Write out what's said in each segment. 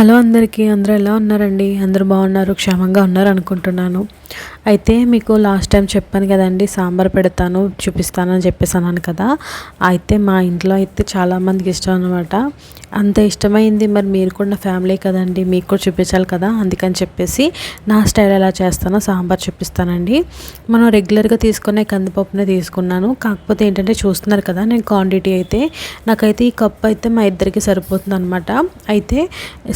Hello అందరికీ అందరూ ఎలా ఉన్నారండి? అందరూ బాగున్నారు క్షేమంగా ఉన్నారు అనుకుంటున్నాను అయితే మీకు లాస్ట్ టైం చెప్పాను కదండి సాంబార్ పెడతాను చూపిస్తానని చెప్పేసి అన్నాను కదా. అయితే మా ఇంట్లో అయితే చాలామందికి ఇష్టం అనమాట అంత ఇష్టమైంది మరి మీరు కూడా నా ఫ్యామిలీ కదండి మీకు కూడా చూపించాలి కదా అందుకని చెప్పేసి నా స్టైల్ ఎలా చేస్తానో సాంబార్ చూపిస్తానండి. మనం రెగ్యులర్గా తీసుకునే కందిపప్పునే తీసుకున్నాను. కాకపోతే ఏంటంటే చూస్తున్నారు కదా నేను క్వాంటిటీ అయితే నాకైతే ఈ కప్పు అయితే మా ఇద్దరికి సరిపోతుంది అనమాట అయితే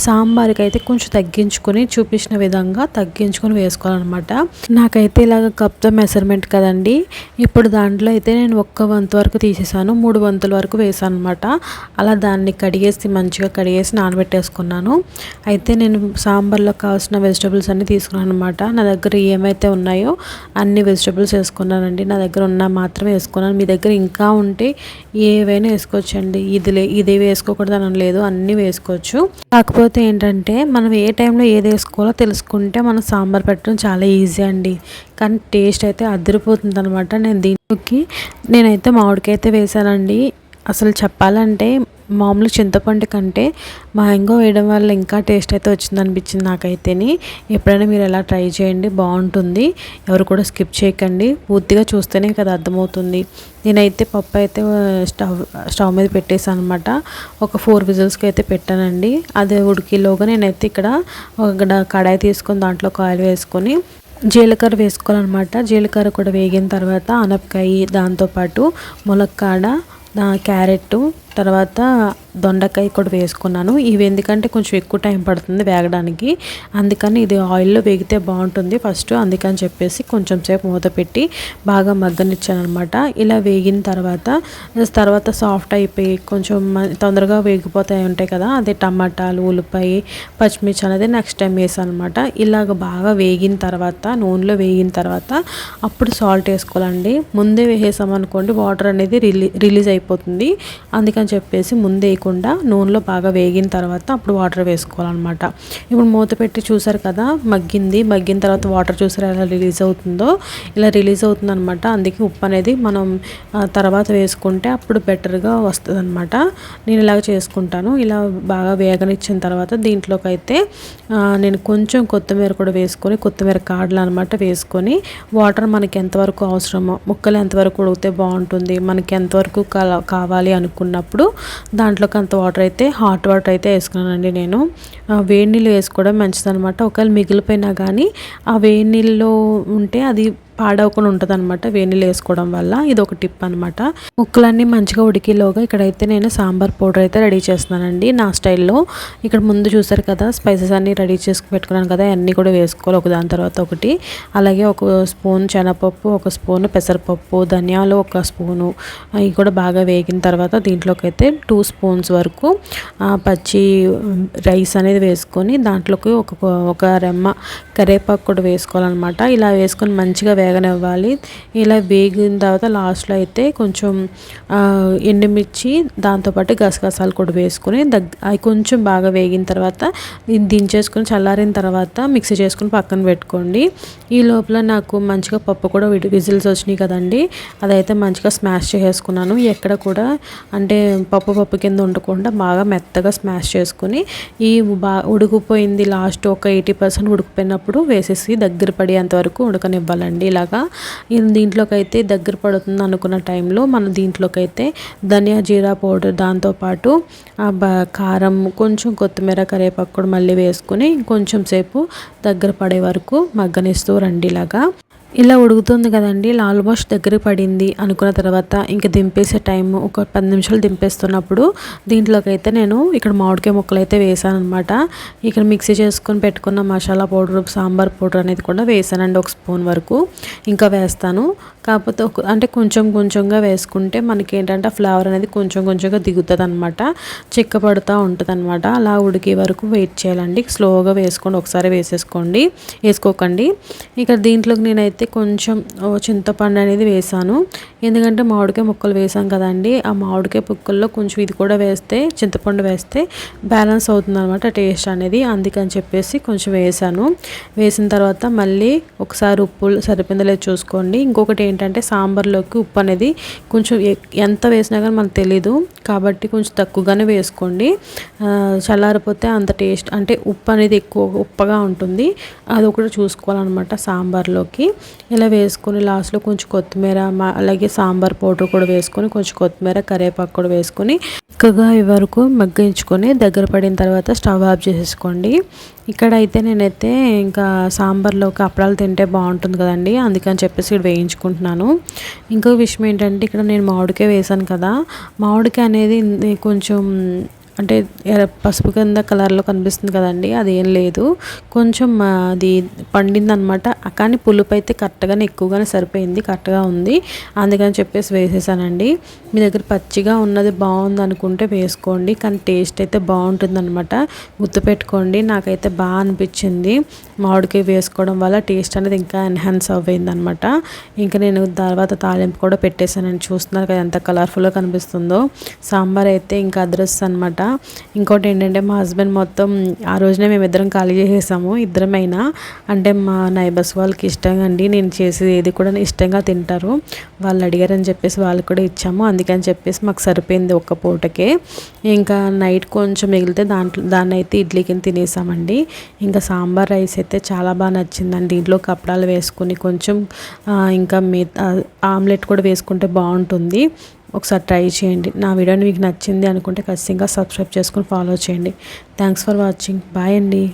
సాంబార్కి అయితే కొంచెం తగ్గించుకొని చూపించిన విధంగా తగ్గించుకొని వేసుకోవాలన్నమాట. నాకైతే ఇలాగ కప్తో మెజర్మెంట్ కదండి. ఇప్పుడు దాంట్లో అయితే నేను ఒక్క వంతు వరకు తీసేసాను. మూడు వంతుల వరకు వేసాను అనమాట అలా దాన్ని కడిగేసి మంచిగా కడిగేసి నానబెట్టేసుకున్నాను. అయితే నేను సాంబార్లో కావాల్సిన వెజిటబుల్స్ అన్నీ తీసుకున్నాను అనమాట నా దగ్గర ఏమైతే ఉన్నాయో అన్ని వెజిటబుల్స్ వేసుకున్నానండి. నా దగ్గర ఉన్న మాత్రమే వేసుకున్నాను. మీ దగ్గర ఇంకా ఉంటే ఏవైనా వేసుకోవచ్చండి. ఇది లే ఇది వేసుకోకూడదు అని లేదు. అన్నీ వేసుకోవచ్చు. కాకపోతే ఏంటంటే మనం ఏ టైంలో ఏది వేసుకోవాలో తెలుసుకుంటే మనం సాంబార్ పెట్టడం చాలా ఈజీ. అండి. కానీ టేస్ట్ అయితే అదిరిపోతుంది అనమాట నేను దీనికి నేనైతే మామిడికాయ అయితే వేసానండి అసలు చెప్పాలంటే మామూలు చింతపండు కంటే మ్యాంగో వేయడం వల్ల ఇంకా టేస్ట్ అయితే వచ్చింది అనిపించింది నాకైతేని. ఎప్పుడైనా మీరు ఎలా ట్రై చేయండి బాగుంటుంది. ఎవరు కూడా స్కిప్ చేయకండి. పూర్తిగా చూస్తేనే కదా అర్థమవుతుంది. నేనైతే పప్పు అయితే స్టవ్ స్టవ్ మీద పెట్టేసాను అనమాట ఒక ఫోర్ విజిల్స్కి అయితే పెట్టానండి. అదే ఉడికిలోగా నేనైతే ఇక్కడ ఒక కడాయి తీసుకొని దాంట్లో ఒక ఆయిల్ వేసుకొని జీలకర్ర వేసుకోవాలన్నమాట. జీలకర్ర కూడా వేగిన తర్వాత అనపకాయ దాంతోపాటు ములక్కాడ క్యారెట్ తర్వాత దొండకాయ కూడా వేసుకున్నాను. ఇవి ఎందుకంటే కొంచెం ఎక్కువ టైం పడుతుంది వేగడానికి. అందుకని ఇది ఆయిల్లో వేగితే బాగుంటుంది. ఫస్ట్ అందుకని చెప్పేసి కొంచెం సేపు మూత పెట్టి బాగా మగ్గనిచ్చాను అనమాట ఇలా వేగిన తర్వాత తర్వాత సాఫ్ట్ అయిపోయి కొంచెం తొందరగా వేగిపోతాయి ఉంటాయి కదా అదే టమాటాలు ఉల్లిపాయ పచ్చిమిర్చి అనేది నెక్స్ట్ టైం వేసాను అనమాట ఇలాగ బాగా వేగిన తర్వాత నూనెలో వేగిన తర్వాత అప్పుడు సాల్ట్ వేసుకోవాలండి. ముందే వేసేసామనుకోండి వాటర్ అనేది రిలీ రిలీజ్ అయిపోతుంది. అందుకని చెప్పేసి ముందే వేయకుండా నూనెలో బాగా వేగిన తర్వాత అప్పుడు వాటర్ వేసుకోవాలన్నమాట. ఇప్పుడు మూత పెట్టి చూసారు కదా మగ్గింది. మగ్గిన తర్వాత వాటర్ చూసారు ఎలా రిలీజ్ అవుతుందో? ఇలా రిలీజ్ అవుతుందన్నమాట. అందుకే ఉప్పు అనేది మనం తర్వాత వేసుకుంటే అప్పుడు బెటర్గా వస్తుంది అనమాట నేను ఇలాగ చేసుకుంటాను. ఇలా బాగా వేగనిచ్చిన తర్వాత దీంట్లోకి అయితే నేను కొంచెం కొత్తిమీర కూడా వేసుకొని కొత్తిమీర కాడలు అనమాట వేసుకొని వాటర్ మనకి ఎంతవరకు అవసరమో ముక్కలు ఎంతవరకు ఉడిగితే బాగుంటుంది మనకి ఎంతవరకు కావాలి అనుకున్నప్పుడు అప్పుడు దాంట్లో కొంత వాటర్ అయితే హాట్ వాటర్ అయితే వేసుకున్నానండి నేను. వేడి నీళ్ళు వేసుకోవడం మంచిదనమాట ఒకవేళ మిగిలిపోయినా కానీ ఆ వేడి నీళ్ళలో ఉంటే అది పాడవకుండా ఉంటుంది అనమాట వేణీలు వేసుకోవడం వల్ల. ఇది ఒక టిప్ అనమాట ముక్కలన్నీ మంచిగా ఉడికిలోగా ఇక్కడైతే నేను సాంబార్ పౌడర్ అయితే రెడీ చేస్తున్నానండి నా స్టైల్లో. ఇక్కడ ముందు చూసారు కదా స్పైసెస్ అన్నీ రెడీ చేసుకు పెట్టుకున్నాను కదా అన్నీ కూడా వేసుకోవాలి ఒక దాని తర్వాత ఒకటి. అలాగే ఒక స్పూన్ శనగపప్పు ఒక స్పూన్ పెసరపప్పు ధనియాలు ఒక స్పూను. అవి కూడా బాగా వేగిన తర్వాత దీంట్లోకి అయితే టూ స్పూన్స్ వరకు పచ్చి రైస్ అనేది వేసుకొని దాంట్లోకి ఒక ఒక రెమ్మ కరివేపాకు కూడా వేసుకోవాలన్నమాట. ఇలా వేసుకొని మంచిగా వేగనివ్వాలి. ఇలా వేగిన తర్వాత లాస్ట్లో అయితే కొంచెం ఎండుమిర్చి దాంతోపాటు గసగసాలు కూడా వేసుకుని దగ్గ అవి కొంచెం బాగా వేగిన తర్వాత దించేసుకొని చల్లారిన తర్వాత మిక్సీ చేసుకుని పక్కన పెట్టుకోండి. ఈ లోపల నాకు మంచిగా పప్పు కూడా విజిల్స్ వచ్చినాయి కదండి. అదైతే మంచిగా స్మాష్ చేసుకున్నాను ఎక్కడ కూడా అంటే పప్పు పప్పు కింద ఉండకుండా బాగా మెత్తగా స్మాష్ చేసుకుని ఈ బా ఉడికిపోయింది లాస్ట్ ఒక ఎయిటీ పర్సెంట్ ఉడికిపోయినప్పుడు వేసేసి దగ్గర పడేంత వరకు ఉడకనివ్వాలండి. ఇలాగా దీంట్లోకి అయితే దగ్గర పడుతుంది అనుకున్న టైంలో మనం దీంట్లోకి అయితే ధనియా జీరా పౌడర్ దాంతోపాటు కారం కొంచెం కొత్తిమీర కరివేపాకు కూడా మళ్ళీ వేసుకుని కొంచెం సేపు దగ్గర పడే వరకు మగ్గనిస్తూ రండి ఇలాగా. ఇలా ఉడుకుతుంది కదండి ఆల్మోస్ట్ దగ్గర పడింది అనుకున్న తర్వాత ఇంకా దింపేసే టైం ఒక పది నిమిషాలు దింపేస్తున్నప్పుడు దీంట్లోకి అయితే నేను ఇక్కడ మామిడికాయ ముక్కలు అయితే వేసాను అనమాట ఇక్కడ మిక్సీ చేసుకొని పెట్టుకున్న మసాలా పౌడర్ సాంబార్ పౌడర్ అనేది కూడా వేసానండి ఒక స్పూన్ వరకు. ఇంకా వేస్తాను. కాకపోతే ఒక అంటే కొంచెం కొంచెంగా వేసుకుంటే మనకి ఏంటంటే ఫ్లేవర్ అనేది కొంచెం కొంచెంగా దిగుతుంది అనమాట చిక్కపడుతూ ఉంటుంది అనమాట అలా ఉడికే వరకు వెయిట్ చేయాలండి. స్లోగా వేసుకోండి. ఒకసారి వేసేసుకోండి. వేసుకోకండి. ఇక్కడ దీంట్లోకి నేనైతే అయితే కొంచెం చింతపండు అనేది వేసాను. ఎందుకంటే మామిడికాయ ముక్కలు వేసాం కదండి ఆ మామిడికాయ ముక్కల్లో కొంచెం ఇది కూడా వేస్తే చింతపండు వేస్తే బ్యాలెన్స్ అవుతుంది అనమాట టేస్ట్ అనేది. అందుకని చెప్పేసి కొంచెం వేసాను. వేసిన తర్వాత మళ్ళీ ఒకసారి ఉప్పు సరిపోయిందలేదు చూసుకోండి. ఇంకొకటి ఏంటంటే సాంబార్లోకి ఉప్పు అనేది కొంచెం ఎంత వేసినా కానీ మనకు తెలీదు. కాబట్టి కొంచెం తక్కువగానే వేసుకోండి. చల్లారిపోతే అంత టేస్ట్ అంటే ఉప్పు అనేది ఎక్కువ ఉప్పగా ఉంటుంది. అది ఒకటి చూసుకోవాలన్నమాట సాంబార్లోకి. ఇలా వేసుకొని లాస్ట్లో కొంచెం కొత్తిమీర అలాగే సాంబార్ పౌడర్ కూడా వేసుకొని కొంచెం కొత్తిమీర కరివేపాకు కూడా వేసుకొని చక్కగా వరకు మగ్గించుకొని దగ్గర పడిన తర్వాత స్టవ్ ఆఫ్ చేసేసుకోండి. ఇక్కడ అయితే నేనైతే ఇంకా సాంబార్లోకి అప్పడాలు తింటే బాగుంటుంది కదండి అందుకని చెప్పేసి ఇక్కడ వేయించుకుంటున్నాను. ఇంకో విషయం ఏంటంటే ఇక్కడ నేను మామిడికాయ వేసాను కదా మామిడికాయ అనేది కొంచెం అంటే ఎర్ర పసుపు కింద కలర్లో కనిపిస్తుంది కదండి అది ఏం లేదు. కొంచెం ఆ, అది పండిందనమాట. కానీ పులుపు అయితే కరెక్ట్గానే ఎక్కువగానే సరిపోయింది కరెక్ట్గా ఉంది. అందుకని చెప్పేసి వేసేసానండి. మీ దగ్గర పచ్చిగా ఉన్నది బాగుంది అనుకుంటే వేసుకోండి కానీ టేస్ట్ అయితే బాగుంటుంది అనమాట గుర్తుపెట్టుకోండి నాకైతే బాగా అనిపించింది. మామిడికాయ వేసుకోవడం వల్ల టేస్ట్ అనేది ఇంకా ఎన్హాన్స్ అవ్వయింది అనమాట ఇంకా నేను తర్వాత తాలింపు కూడా పెట్టేసానండి చూస్తున్నారు కదా ఎంత కలర్ఫుల్గా కనిపిస్తుందో. సాంబార్ అయితే ఇంకా అదరస్ అనమాట ఇంకోటి ఏంటంటే మా హస్బెండ్ మొత్తం ఆ రోజునే మేము ఇద్దరం ఖాళీ చేసేసాము ఇద్దరమైనా. అంటే మా నైబర్స్ వాళ్ళకి ఇష్టంగా అండి నేను చేసేది ఏది కూడా ఇష్టంగా తింటారు. వాళ్ళు అడిగారని చెప్పేసి వాళ్ళకి కూడా ఇచ్చాము. అందుకని చెప్పేసి మాకు సరిపోయింది ఒక్క పూటకే. ఇంకా నైట్ కొంచెం మిగిలితే దాంట్లో దాన్ని అయితే ఇడ్లీ కింద తినేసామండి. ఇంకా సాంబార్ రైస్ అయితే చాలా బాగా నచ్చిందండి. ఇంట్లో కప్పడాలు వేసుకుని కొంచెం ఇంకా మీ ఆమ్లెట్ కూడా వేసుకుంటే బాగుంటుంది. ఒకసారి ట్రై చేయండి. నా వీడియోని మీకు నచ్చింది అనుకుంటే ఖచ్చితంగా సబ్స్క్రైబ్ చేసుకుని ఫాలో చేయండి. Thanks for watching. బాయ్ అండి.